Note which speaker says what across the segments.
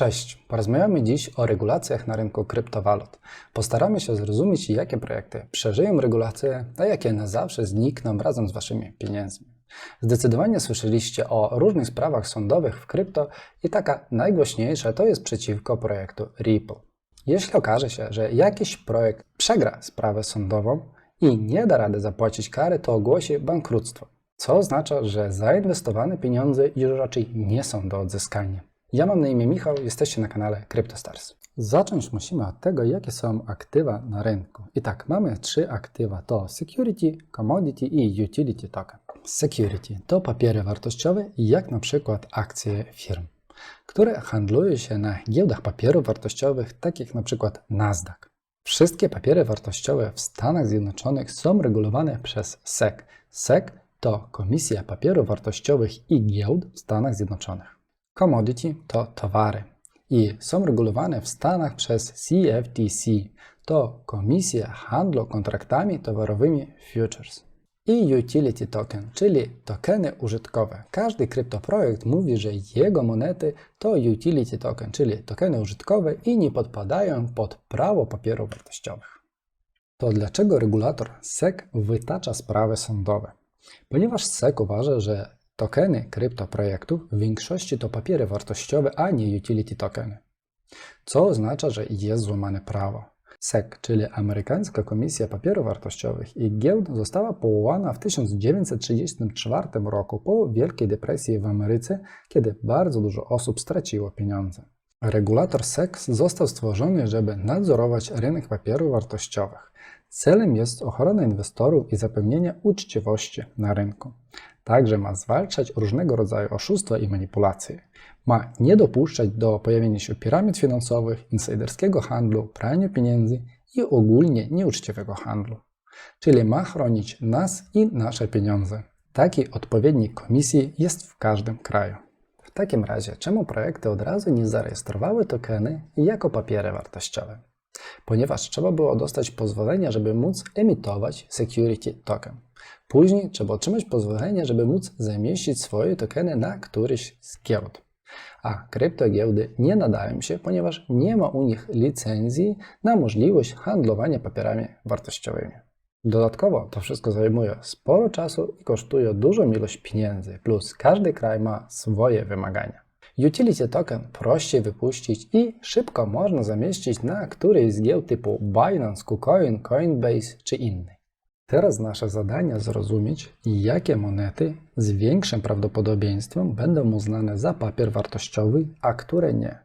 Speaker 1: Cześć, porozmawiamy dziś o regulacjach na rynku kryptowalut. Postaramy się zrozumieć, jakie projekty przeżyją regulacje, a jakie na zawsze znikną razem z waszymi pieniędzmi. Zdecydowanie słyszeliście o różnych sprawach sądowych w krypto i taka najgłośniejsza to jest przeciwko projektu Ripple. Jeśli okaże się, że jakiś projekt przegra sprawę sądową i nie da rady zapłacić kary, to ogłosi bankructwo, co oznacza, że zainwestowane pieniądze już raczej nie są do odzyskania. Ja mam na imię Michał, jesteście na kanale CryptoStars. Zacząć musimy od tego, jakie są aktywa na rynku. I tak, mamy trzy aktywa, to Security, Commodity i Utility Token. Security to papiery wartościowe, jak na przykład akcje firm, które handluje się na giełdach papierów wartościowych, takich na przykład Nasdaq. Wszystkie papiery wartościowe w Stanach Zjednoczonych są regulowane przez SEC. SEC to Komisja Papierów Wartościowych i Giełd w Stanach Zjednoczonych. Commodity to towary i są regulowane w Stanach przez CFTC, to Komisja Handlu Kontraktami Towarowymi Futures. I Utility Token, czyli tokeny użytkowe. Każdy kryptoprojekt mówi, że jego monety to Utility Token, czyli tokeny użytkowe i nie podpadają pod prawo papierów wartościowych. To dlaczego regulator SEC wytacza sprawy sądowe? Ponieważ SEC uważa, że Tokeny kryptoprojektów w większości to papiery wartościowe, a nie utility tokeny. Co oznacza, że jest złamane prawo. SEC, czyli Amerykańska Komisja Papierów Wartościowych i Giełd, została powołana w 1934 roku po Wielkiej Depresji w Ameryce, kiedy bardzo dużo osób straciło pieniądze. Regulator SEC został stworzony, żeby nadzorować rynek papierów wartościowych. Celem jest ochrona inwestorów i zapewnienie uczciwości na rynku. Także ma zwalczać różnego rodzaju oszustwa i manipulacje. Ma nie dopuszczać do pojawienia się piramid finansowych, insiderskiego handlu, prania pieniędzy i ogólnie nieuczciwego handlu. Czyli ma chronić nas i nasze pieniądze. Taki odpowiednik komisji jest w każdym kraju. W takim razie, czemu projekty od razu nie zarejestrowały tokeny jako papiery wartościowe? Ponieważ trzeba było dostać pozwolenie, żeby móc emitować security token. Później trzeba otrzymać pozwolenie, żeby móc zamieścić swoje tokeny na któryś z giełd. A kryptogiełdy nie nadają się, ponieważ nie ma u nich licencji na możliwość handlowania papierami wartościowymi. Dodatkowo to wszystko zajmuje sporo czasu i kosztuje dużą ilość pieniędzy, plus każdy kraj ma swoje wymagania. Utility token prościej wypuścić i szybko można zamieścić na którejś z giełd typu Binance, KuCoin, Coinbase czy innej. Teraz nasze zadanie zrozumieć, jakie monety z większym prawdopodobieństwem będą uznane za papier wartościowy, a które nie.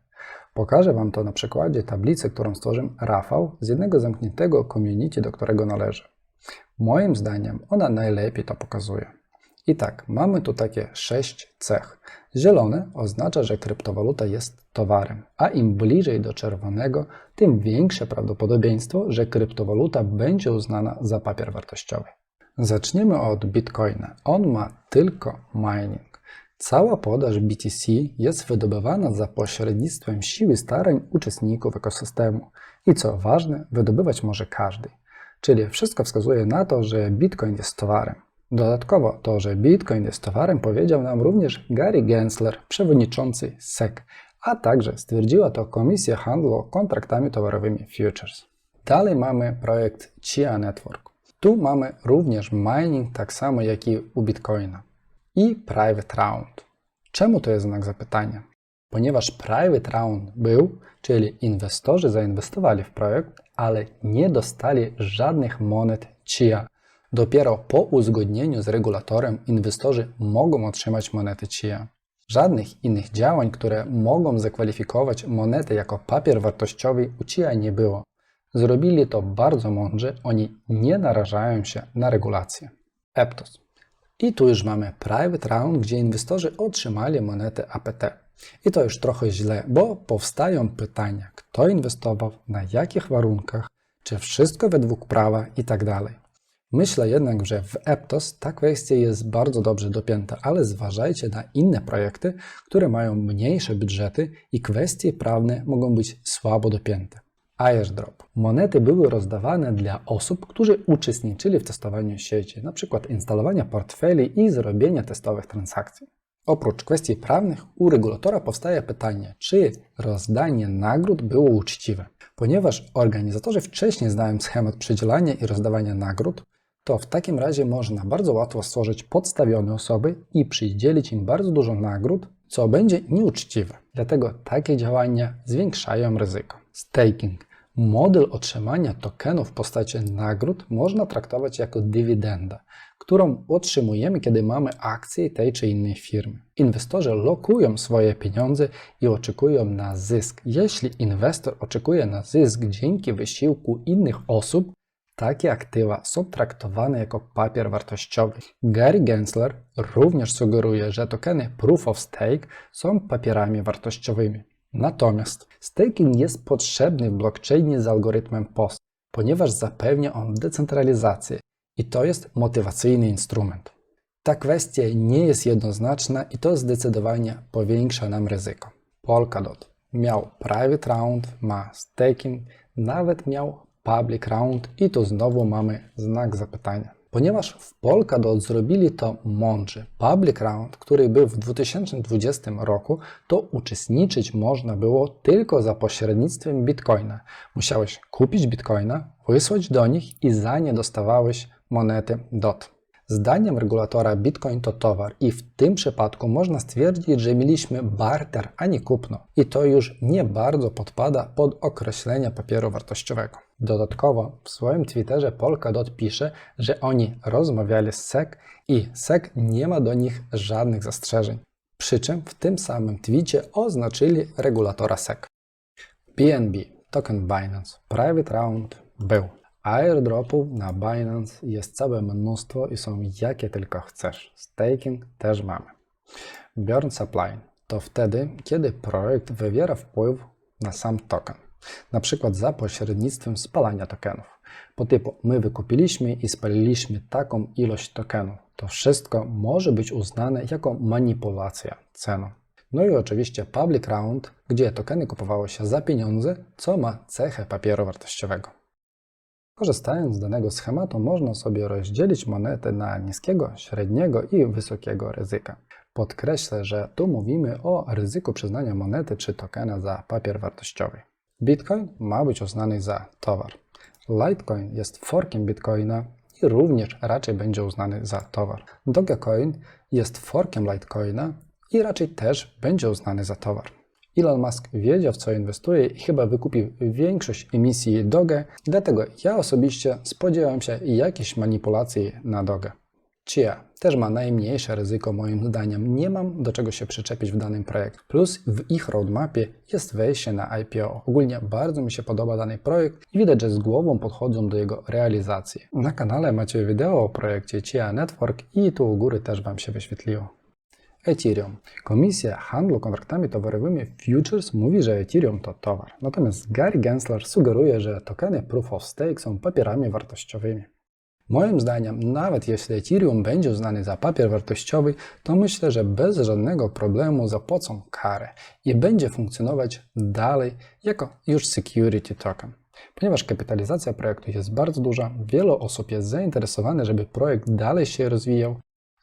Speaker 1: Pokażę Wam to na przykładzie tablicy, którą stworzył Rafał z jednego zamkniętego community, do którego należy. Moim zdaniem ona najlepiej to pokazuje. I tak, mamy tu takie sześć cech. Zielone oznacza, że kryptowaluta jest towarem, a im bliżej do czerwonego, tym większe prawdopodobieństwo, że kryptowaluta będzie uznana za papier wartościowy. Zaczniemy od Bitcoina. On ma tylko mining. Cała podaż BTC jest wydobywana za pośrednictwem siły starań uczestników ekosystemu i co ważne, wydobywać może każdy. Czyli wszystko wskazuje na to, że Bitcoin jest towarem. Dodatkowo to, że Bitcoin jest towarem, powiedział nam również Gary Gensler, przewodniczący SEC, a także stwierdziła to Komisja Handlu Kontraktami Towarowymi Futures. Dalej mamy projekt Chia Network. Tu mamy również mining, tak samo jak i u Bitcoina. I Private Round. Czemu to jest znak zapytania? Ponieważ Private Round był, czyli inwestorzy zainwestowali w projekt, ale nie dostali żadnych monet Chia Dopiero po uzgodnieniu z regulatorem inwestorzy mogą otrzymać monety CIA. Żadnych innych działań, które mogą zakwalifikować monetę jako papier wartościowy u CIA nie było. Zrobili to bardzo mądrze, oni nie narażają się na regulacje. Eptos. I tu już mamy private round, gdzie inwestorzy otrzymali monetę APT. I to już trochę źle, bo powstają pytania, kto inwestował, na jakich warunkach, czy wszystko według prawa i tak dalej. Myślę jednak, że w Eptos ta kwestia jest bardzo dobrze dopięta, ale zważajcie na inne projekty, które mają mniejsze budżety i kwestie prawne mogą być słabo dopięte. Airdrop. Monety były rozdawane dla osób, którzy uczestniczyli w testowaniu sieci, np. instalowania portfeli i zrobienia testowych transakcji. Oprócz kwestii prawnych, u regulatora powstaje pytanie, czy rozdanie nagród było uczciwe. Ponieważ organizatorzy wcześniej znają schemat przydzielania i rozdawania nagród, to w takim razie można bardzo łatwo stworzyć podstawione osoby i przydzielić im bardzo dużo nagród, co będzie nieuczciwe. Dlatego takie działania zwiększają ryzyko. Staking. Model otrzymania tokenów w postaci nagród można traktować jako dywidenda, którą otrzymujemy, kiedy mamy akcje tej czy innej firmy. Inwestorzy lokują swoje pieniądze i oczekują na zysk. Jeśli inwestor oczekuje na zysk dzięki wysiłku innych osób, takie aktywa są traktowane jako papier wartościowy. Gary Gensler również sugeruje, że tokeny Proof of Stake są papierami wartościowymi. Natomiast staking jest potrzebny w blockchainie z algorytmem POS, ponieważ zapewnia on decentralizację i to jest motywacyjny instrument. Ta kwestia nie jest jednoznaczna i to zdecydowanie powiększa nam ryzyko. Polkadot miał private round, ma staking, nawet miał public round i tu znowu mamy znak zapytania. Ponieważ w Polkadot zrobili to mądrze. Public Round, który był w 2020 roku, to uczestniczyć można było tylko za pośrednictwem Bitcoina. Musiałeś kupić Bitcoina, wysłać do nich i za nie dostawałeś monety DOT. Zdaniem regulatora Bitcoin to towar i w tym przypadku można stwierdzić, że mieliśmy barter, a nie kupno. I to już nie bardzo podpada pod określenie papieru wartościowego. Dodatkowo w swoim Twitterze Polkadot pisze, że oni rozmawiali z SEC i SEC nie ma do nich żadnych zastrzeżeń. Przy czym w tym samym twicie oznaczyli regulatora SEC. BNB, token Binance, private round był. Airdropów na Binance jest całe mnóstwo i są jakie tylko chcesz. Staking też mamy. Burn Supply to wtedy, kiedy projekt wywiera wpływ na sam token. Na przykład za pośrednictwem spalania tokenów. Po typu my wykupiliśmy i spaliliśmy taką ilość tokenów. To wszystko może być uznane jako manipulacja ceną. No i oczywiście public round, gdzie tokeny kupowało się za pieniądze, co ma cechę papieru wartościowego. Korzystając z danego schematu można sobie rozdzielić monetę na niskiego, średniego i wysokiego ryzyka. Podkreślę, że tu mówimy o ryzyku przyznania monety czy tokena za papier wartościowy. Bitcoin ma być uznany za towar. Litecoin jest forkiem Bitcoina i również raczej będzie uznany za towar. Dogecoin jest forkiem Litecoina i raczej też będzie uznany za towar. Elon Musk wiedział, w co inwestuje i chyba wykupił większość emisji Doge, dlatego ja osobiście spodziewam się jakiejś manipulacji na Doge. Chia też ma najmniejsze ryzyko moim zdaniem, nie mam do czego się przyczepić w danym projekcie. Plus w ich roadmapie jest wejście na IPO. Ogólnie bardzo mi się podoba dany projekt i widać, że z głową podchodzą do jego realizacji. Na kanale macie wideo o projekcie Chia Network i tu u góry też Wam się wyświetliło. Ethereum. Komisja Handlu Kontraktami Towarowymi Futures mówi, że Ethereum to towar. Natomiast Gary Gensler sugeruje, że tokeny Proof of Stake są papierami wartościowymi. Moim zdaniem, nawet jeśli Ethereum będzie uznany za papier wartościowy, to myślę, że bez żadnego problemu zapłacą karę i będzie funkcjonować dalej jako już security token. Ponieważ kapitalizacja projektu jest bardzo duża, wiele osób jest zainteresowane, żeby projekt dalej się rozwijał,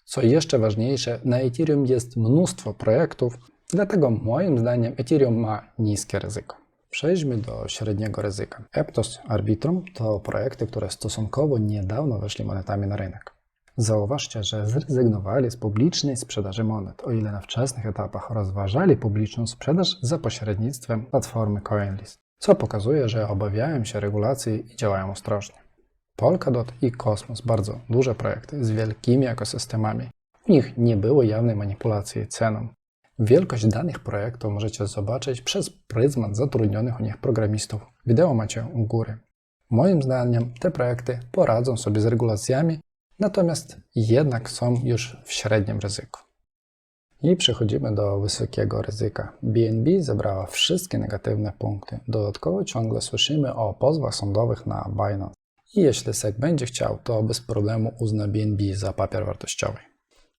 Speaker 1: co jeszcze ważniejsze, na Ethereum jest mnóstwo projektów, dlatego moim zdaniem Ethereum ma niskie ryzyko. Przejdźmy do średniego ryzyka. Eptos Arbitrum to projekty, które stosunkowo niedawno weszli monetami na rynek. Zauważcie, że zrezygnowali z publicznej sprzedaży monet, o ile na wczesnych etapach rozważali publiczną sprzedaż za pośrednictwem platformy CoinList, co pokazuje, że obawiają się regulacji i działają ostrożnie. Polkadot i Cosmos bardzo duże projekty z wielkimi ekosystemami. W nich nie było jawnej manipulacji ceną. Wielkość danych projektów możecie zobaczyć przez pryzmat zatrudnionych u nich programistów. Wideo macie u góry. Moim zdaniem te projekty poradzą sobie z regulacjami, natomiast jednak są już w średnim ryzyku. I przechodzimy do wysokiego ryzyka. BNB zebrała wszystkie negatywne punkty. Dodatkowo ciągle słyszymy o pozwach sądowych na Binance. I jeśli SEC będzie chciał, to bez problemu uzna BNB za papier wartościowy.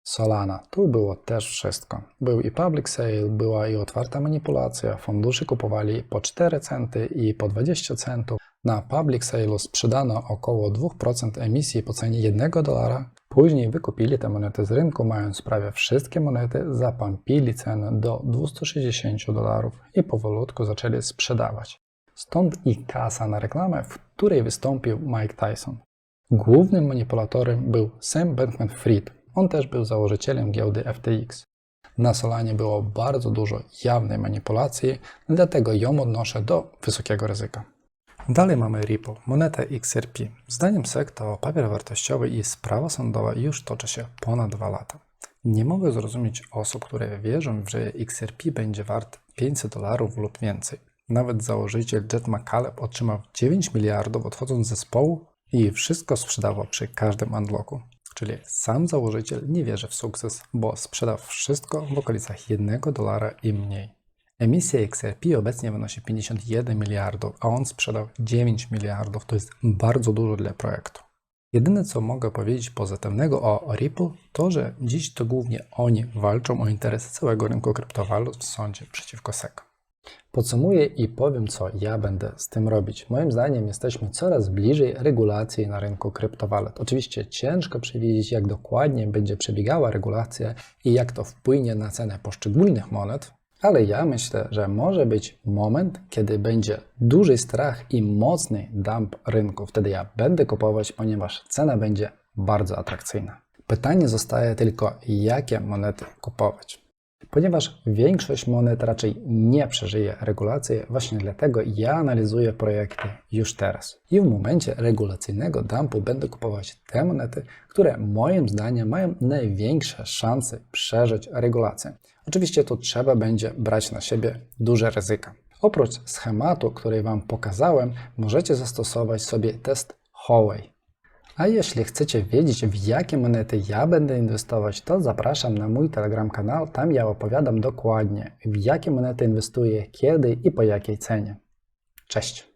Speaker 1: Solana. Tu było też wszystko. Był i public sale, była i otwarta manipulacja. Fundusze kupowali po 4 centy i po 20 centów. Na public sale sprzedano około 2% emisji po cenie 1 dolara. Później wykupili te monety z rynku, mając prawie wszystkie monety, zapampili cenę do 260 dolarów i powolutku zaczęli sprzedawać. Stąd i kasa na reklamę, w której wystąpił Mike Tyson. Głównym manipulatorem był Sam Bankman-Fried. On też był założycielem giełdy FTX. Na Solanie było bardzo dużo jawnej manipulacji, dlatego ją odnoszę do wysokiego ryzyka. Dalej mamy Ripple, monetę XRP. Zdaniem SEC to papier wartościowy i sprawa sądowa już toczy się ponad 2 lata. Nie mogę zrozumieć osób, które wierzą, że XRP będzie wart 500 dolarów lub więcej. Nawet założyciel Jet McCaleb otrzymał 9 miliardów odchodząc z zespołu i wszystko sprzedawał przy każdym unlocku. Czyli sam założyciel nie wierzy w sukces, bo sprzedał wszystko w okolicach 1 dolara i mniej. Emisja XRP obecnie wynosi 51 miliardów, a on sprzedał 9 miliardów. To jest bardzo dużo dla projektu. Jedyne co mogę powiedzieć pozytywnego o Ripple, to że dziś to głównie oni walczą o interesy całego rynku kryptowalut w sądzie przeciwko SEC. Podsumuję i powiem, co ja będę z tym robić. Moim zdaniem jesteśmy coraz bliżej regulacji na rynku kryptowalut. Oczywiście ciężko przewidzieć, jak dokładnie będzie przebiegała regulacja i jak to wpłynie na cenę poszczególnych monet, ale ja myślę, że może być moment, kiedy będzie duży strach i mocny dump rynku. Wtedy ja będę kupować, ponieważ cena będzie bardzo atrakcyjna. Pytanie zostaje tylko, jakie monety kupować. Ponieważ większość monet raczej nie przeżyje regulacji, właśnie dlatego ja analizuję projekty już teraz. I w momencie regulacyjnego dumpu będę kupować te monety, które moim zdaniem mają największe szanse przeżyć regulację. Oczywiście tu trzeba będzie brać na siebie duże ryzyka. Oprócz schematu, który Wam pokazałem, możecie zastosować sobie test Howey. A jeśli chcecie wiedzieć, w jakie monety ja będę inwestować, to zapraszam na mój Telegram kanał. Tam ja opowiadam dokładnie, w jakie monety inwestuję, kiedy i po jakiej cenie. Cześć!